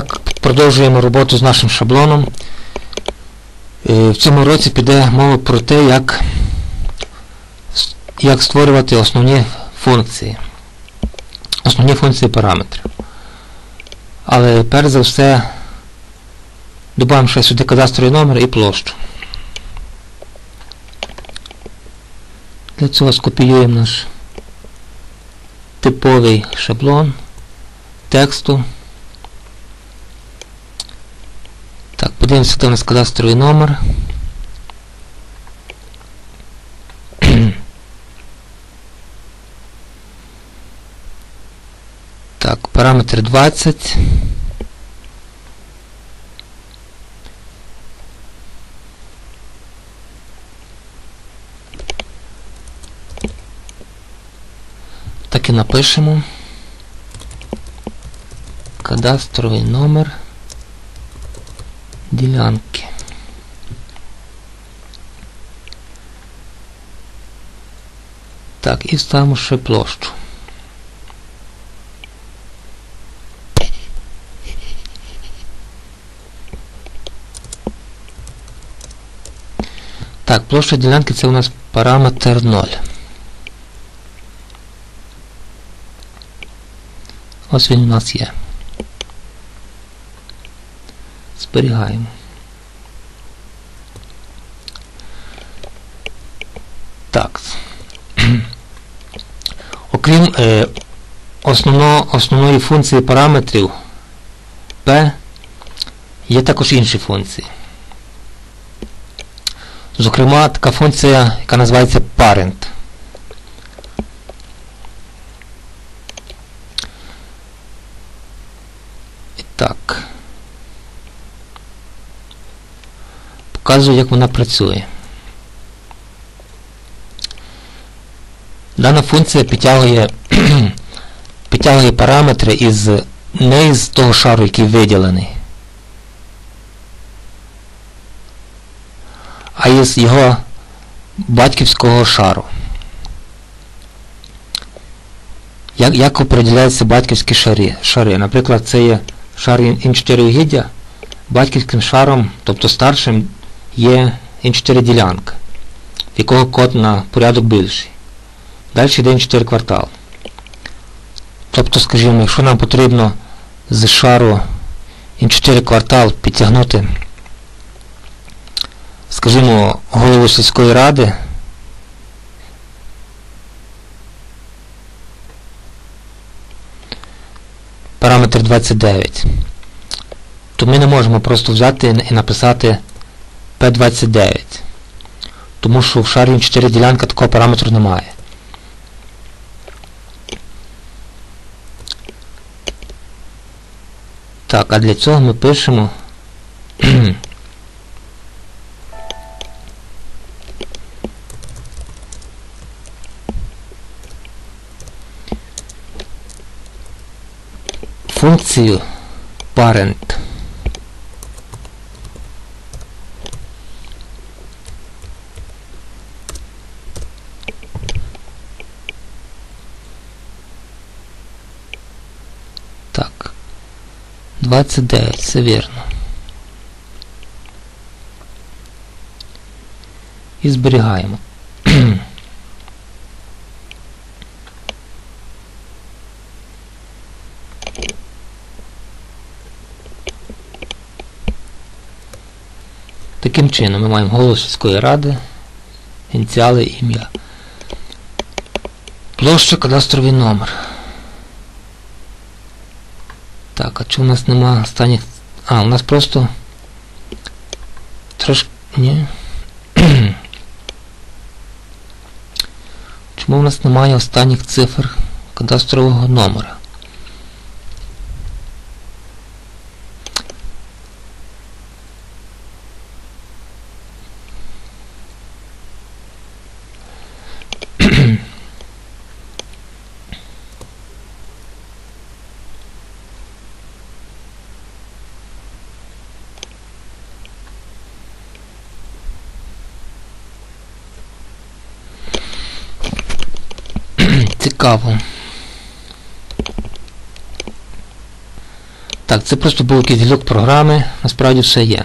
так, продовжуємо роботу з нашим шаблоном. Е, В цьому році піде мова про те, як, як створювати основні функції. Основні функції параметрів. Але перш за все додаємо ще сюди кадастровий номер і площу. Для цього скопіюємо наш типовий шаблон тексту. Так, подивимося, де у нас кадастровий номер. Так, параметр 20. Так і напишемо. Кадастровий номер ділянки. Так, і ставимо ще площу. Так, площа ділянки це у нас параметр 0. Ось він у нас є. Зберігаємо. Так. Окрім е, основно, основної функції параметрів P, є також інші функції. Зокрема, така функція, яка називається parent. І так. Показую, як вона працює. Дана функція підтягує, підтягує параметри із не із того шару, який виділений, а із його батьківського шару. Як, як определяються батьківські шари? шари? Наприклад, це є шар Ін4 угіддя, батьківським шаром, тобто старшим, є Ін4 ділянка, в якого код на порядок більший. Далі йде Ін4 квартал. Тобто, скажімо, якщо нам потрібно з шару Ін4 квартал підтягнути, скажімо, голову сільської ради, параметр 29, то ми не можемо просто взяти і написати P29, тому що в шарі 4 ділянка такого параметру немає. Так, а для цього ми пишемо функцію parent Так. 29, все вірно. І зберігаємо. Таким чином ми маємо голос сільської ради, ініціали ім'я. Площа кадастровий номер. Так, а чи у нас нема останніх... А, у нас просто... Трошки... Ні. Чому у нас немає останніх цифр кадастрового номера? Цікаво. Так, це просто був якийсь глюк програми, насправді все є.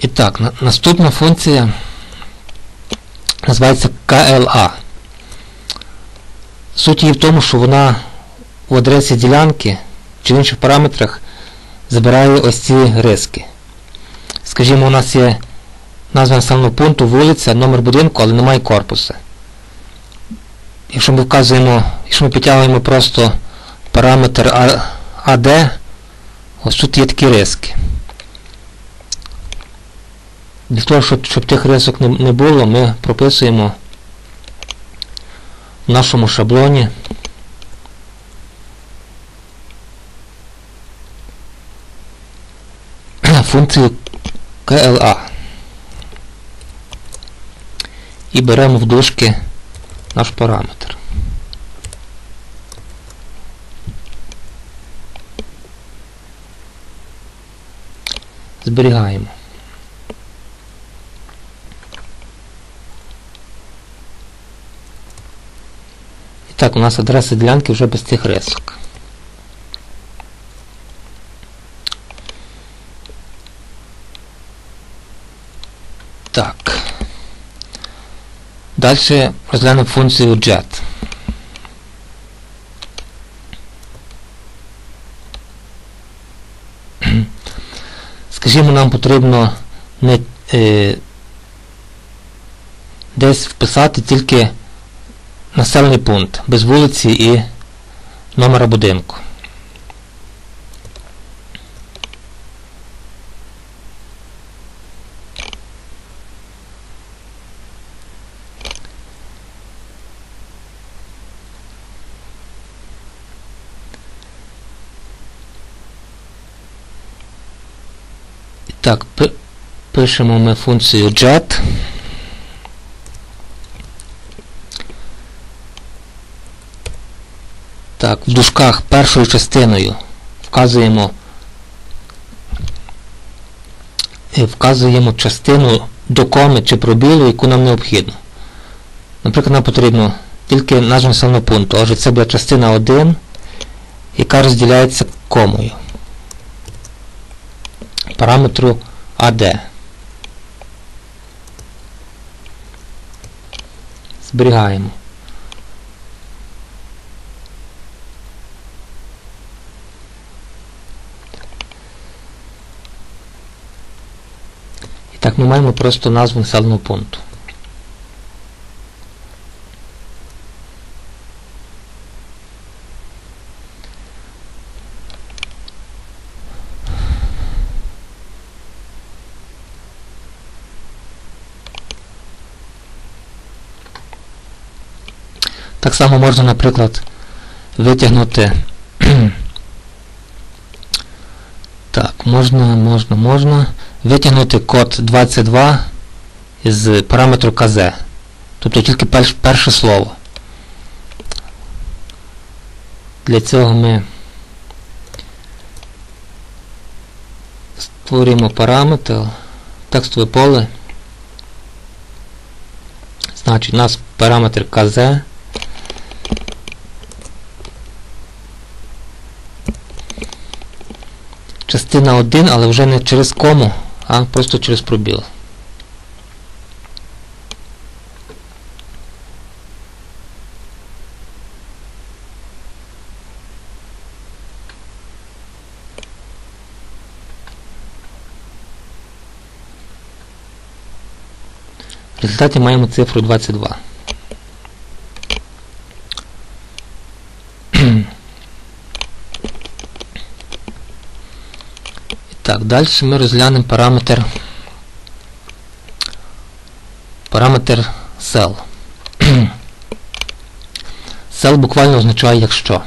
І так, на, наступна функція називається KLA. Суть її в тому, що вона у адресі ділянки чи в інших параметрах забирає ось ці риски. Скажімо, у нас є назва населеного пункту, вулиця, номер будинку, але немає корпуса. Якщо ми вказуємо, якщо ми підтягуємо просто параметр AD, ось тут є такі риски. Для того, щоб, щоб тих рисок не, не було, ми прописуємо в нашому шаблоні функцію KLA. І беремо в дужки наш параметр. Зберігаємо. І так, у нас адреса ділянки вже без цих рисок. Так. Далі розглянемо функцію jet. Скажімо, нам потрібно не, е, десь вписати тільки населений пункт без вулиці і номера будинку. Так, пишемо ми функцію jet. Так, в дужках першою частиною вказуємо вказуємо частину до коми чи пробілу, яку нам необхідно. Наприклад, нам потрібно тільки назва населеного пункту, отже, це буде частина 1, яка розділяється комою параметру AD. Зберігаємо. І так ми маємо просто назву населеного пункту. Так само можна, наприклад, витягнути. Так, можна, можна, можна витягнути код 22 з параметру КЗ. Тобто тільки перш, перше слово. Для цього ми створюємо параметр, текстове поле. Значить, у нас параметр КЗ. Частина 1, але вже не через кому, а просто через пробіл. В результаті маємо цифру 22. Так, далі ми розглянемо параметр параметр cell. cell буквально означає якщо.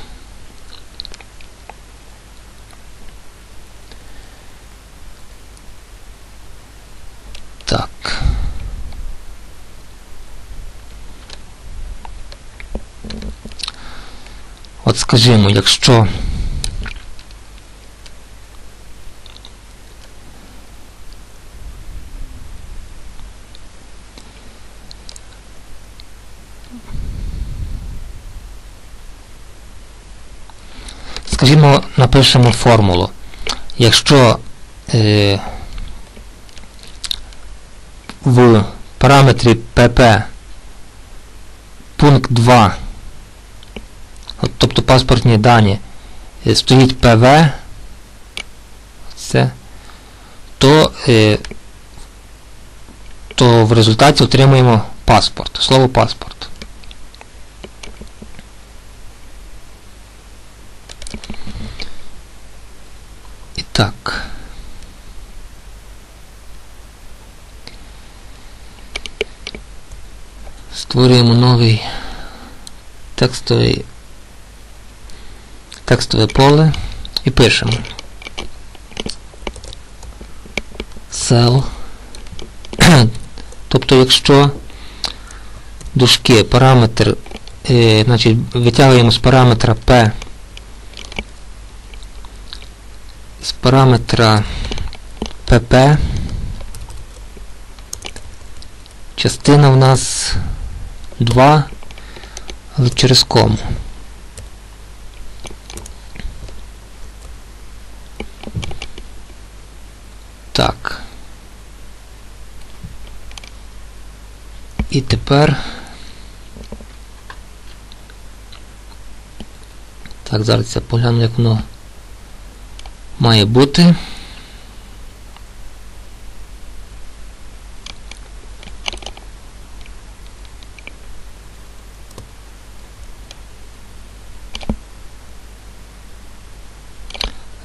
Так. От скажімо, якщо скажімо, формулу. Якщо е, в параметрі PP пункт 2, тобто паспортні дані, е, стоїть ПВ, це, то, е, то в результаті отримуємо паспорт, слово паспорт. І так. Створюємо новий текстовий текстове поле і пишемо cell. тобто, якщо дужки параметр, е, значить, витягуємо з параметра P з параметра PP частина в нас 2, але через кому. Так. І тепер. Так, зараз я погляну, як воно має бути.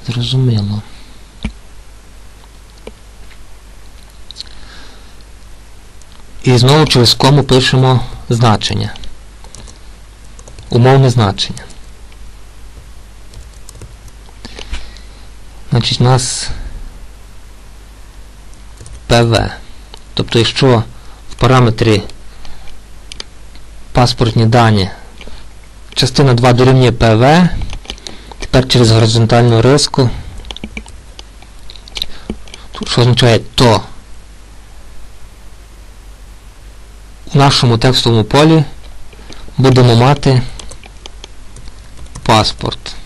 Зрозуміло. І знову через кому пишемо значення. Умовне значення. Значить, у нас ПВ. Тобто, якщо в параметрі паспортні дані частина 2 дорівнює ПВ, тепер через горизонтальну риску, що означає то у нашому текстовому полі будемо мати паспорт.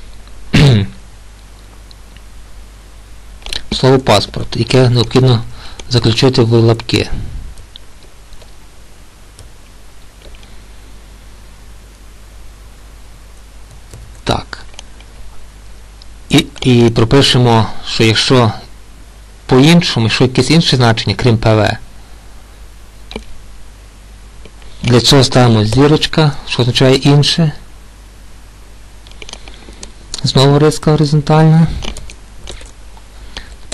Слово паспорт, яке необхідно заключити в лапки. Так. І, і пропишемо, що якщо по-іншому, якщо якесь інше значення, крім ПВ, для цього ставимо зірочка, що означає інше. Знову риска горизонтальна,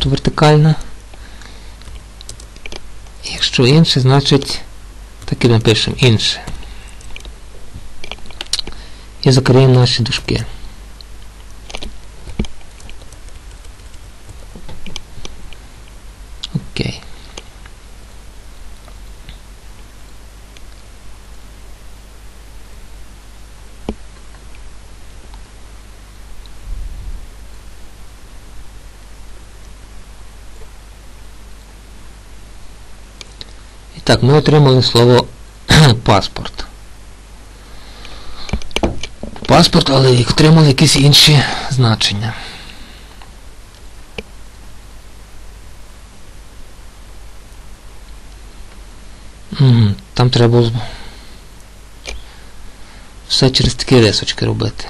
вертикальна. Якщо інше, значить так і напишемо інше. І закриємо наші дужки. Окей. І так, ми отримали слово паспорт. Паспорт, але отримали якісь інші значення. Там треба було все через такі рисочки робити.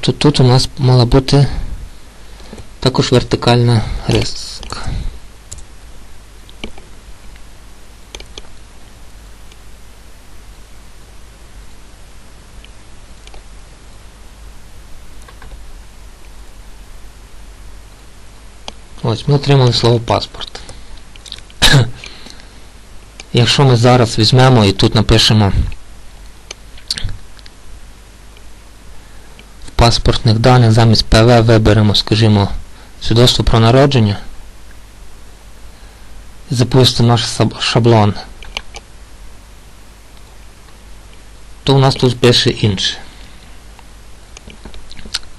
Тобто тут у нас мала бути також вертикальна риска. Ось, ми отримали слово паспорт. Якщо ми зараз візьмемо і тут напишемо паспортних даних замість ПВ виберемо, скажімо, свідоцтво про народження, і запустимо наш шаблон, то у нас тут пише інше.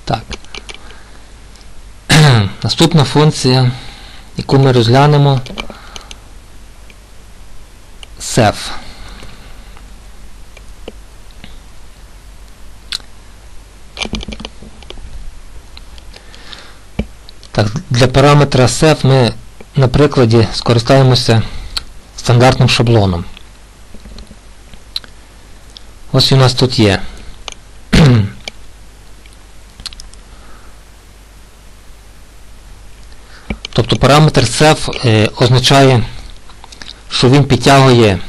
Так. Наступна функція яку ми розглянемо SEF. Так, Для параметра SEF ми на прикладі скористаємося стандартним шаблоном. Ось у нас тут є. Тобто параметр SEF е, означає, що він підтягує,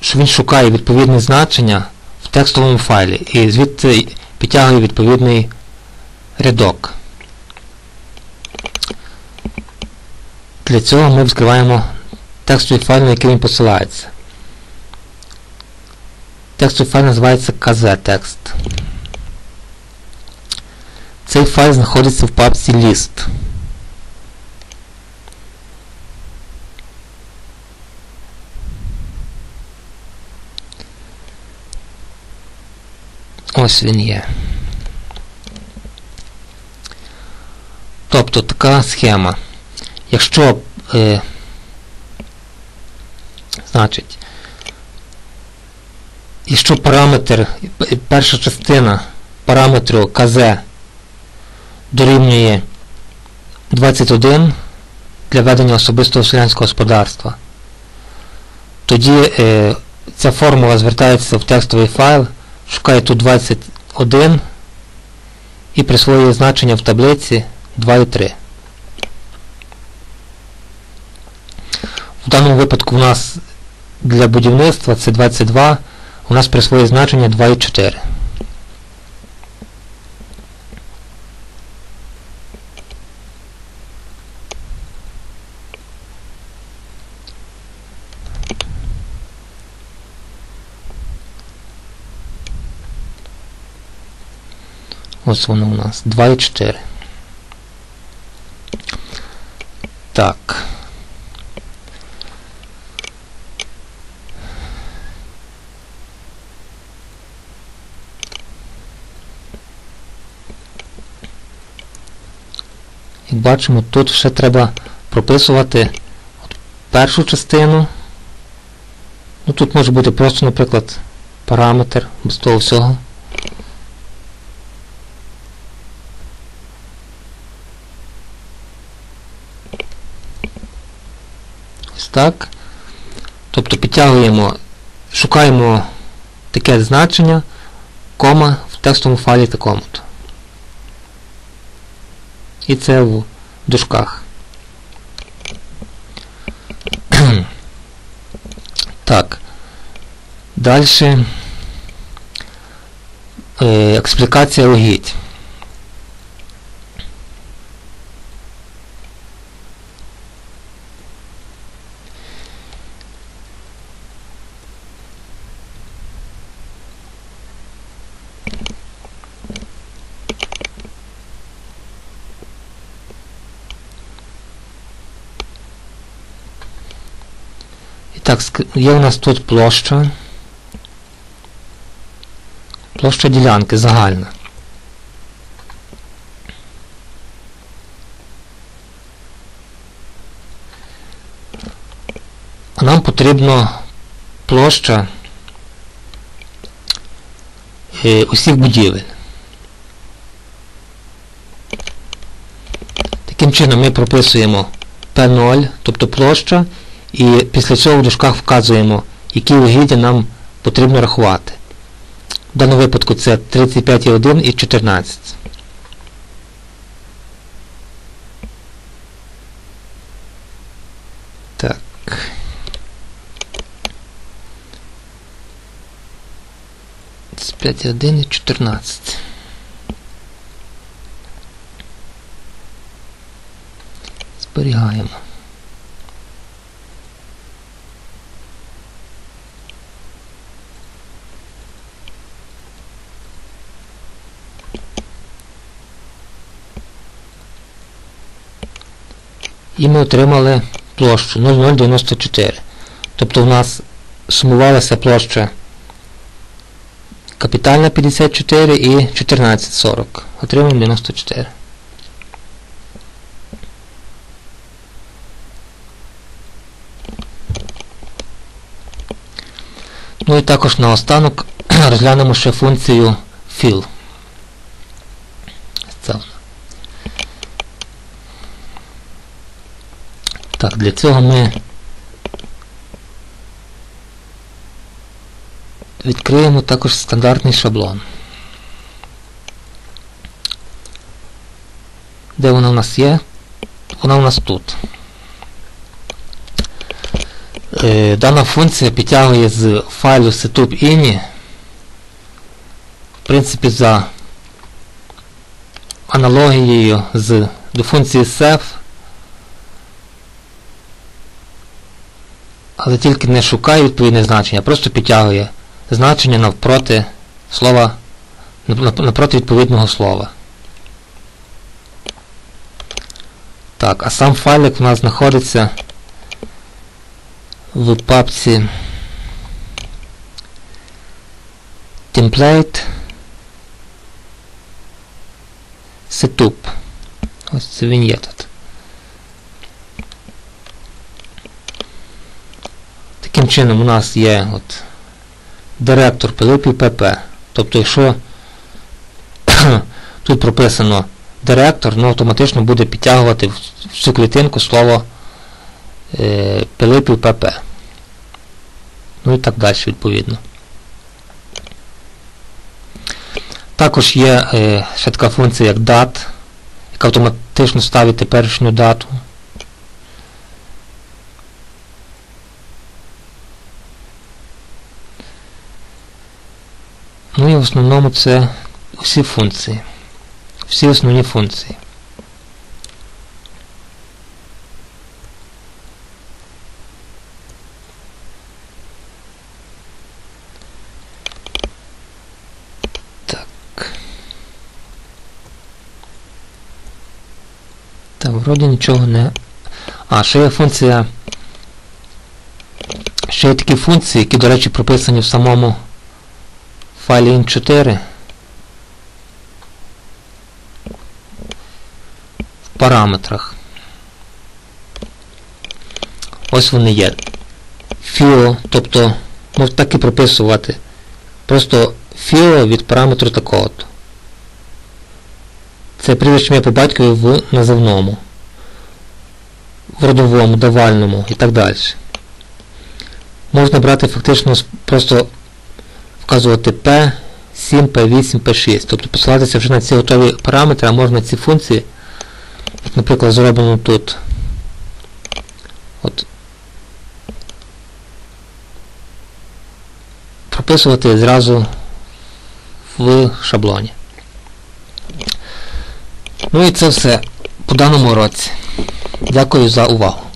що він шукає відповідне значення в текстовому файлі і звідти підтягує відповідний рядок. Для цього ми відкриваємо текстовий файл, на який він посилається. Текстовий файл називається kz-text. Цей файл знаходиться в папці list. Ось він є. Тобто така схема. Якщо е, значить, якщо параметр, перша частина параметру КЗ дорівнює 21 для ведення особистого селянського господарства, тоді е, ця формула звертається в текстовий файл, шукає тут 21 і присвоює значення в таблиці 2 і 3. Даному випадку у нас для будівництва це 22, у нас присвоює значення 2,4. Ось воно у нас 2,4. Так. Як бачимо, тут ще треба прописувати першу частину. Ну, Тут може бути просто, наприклад, параметр без того всього. Ось так. Тобто підтягуємо, шукаємо таке значення, кома в текстовому файлі такому-то. І це в дужках. так. Далі е, експлікація угідь. Так, є у нас тут площа. Площа ділянки загальна. А нам потрібно площа е, усіх будівель. Таким чином ми прописуємо P0, тобто площа. І після цього в дужках вказуємо, які угіддя нам потрібно рахувати. В даному випадку це 35,1 і 14. Так. Це 5,1 і 14. Зберігаємо. і ми отримали площу ну, 0,094. Тобто у нас сумувалася площа капітальна 54 і 1440. Отримаємо 94. Ну і також наостанок розглянемо ще функцію fill. Так, для цього ми відкриємо також стандартний шаблон. Де вона у нас є? Вона у нас тут. Е, дана функція підтягує з файлу setup.ini в принципі за аналогією з до функції save, але тільки не шукає відповідне значення, просто підтягує значення навпроти слова напроти відповідного слова. Так, а сам файлик у нас знаходиться в папці template setup. Ось це він є тут. Таким чином у нас є от директор Пилипів ПП. Тобто, якщо тут прописано директор, ну автоматично буде підтягувати в цю клітинку слово е, Пилипів ПП. Ну і так далі, відповідно. Також є е, ще така функція, як DAT, яка автоматично ставить теперішню дату. Ну і в основному це всі функції. Всі основні функції. Так. Так, вроді нічого не... А, ще є функція. Ще є такі функції, які, до речі, прописані в самому файлі int4. В параметрах. Ось вони є. FIO, тобто, можна так і прописувати. Просто FIO від параметру такого. Це прізвище ім'я по батькові в називному, в родовому, давальному і так далі. Можна брати фактично просто вказувати P, 7, P8, P6. Тобто посилатися вже на ці готові параметри, а можна ці функції, як, наприклад, зроблено тут. От, прописувати зразу в шаблоні. Ну і це все по даному уроці. Дякую за увагу.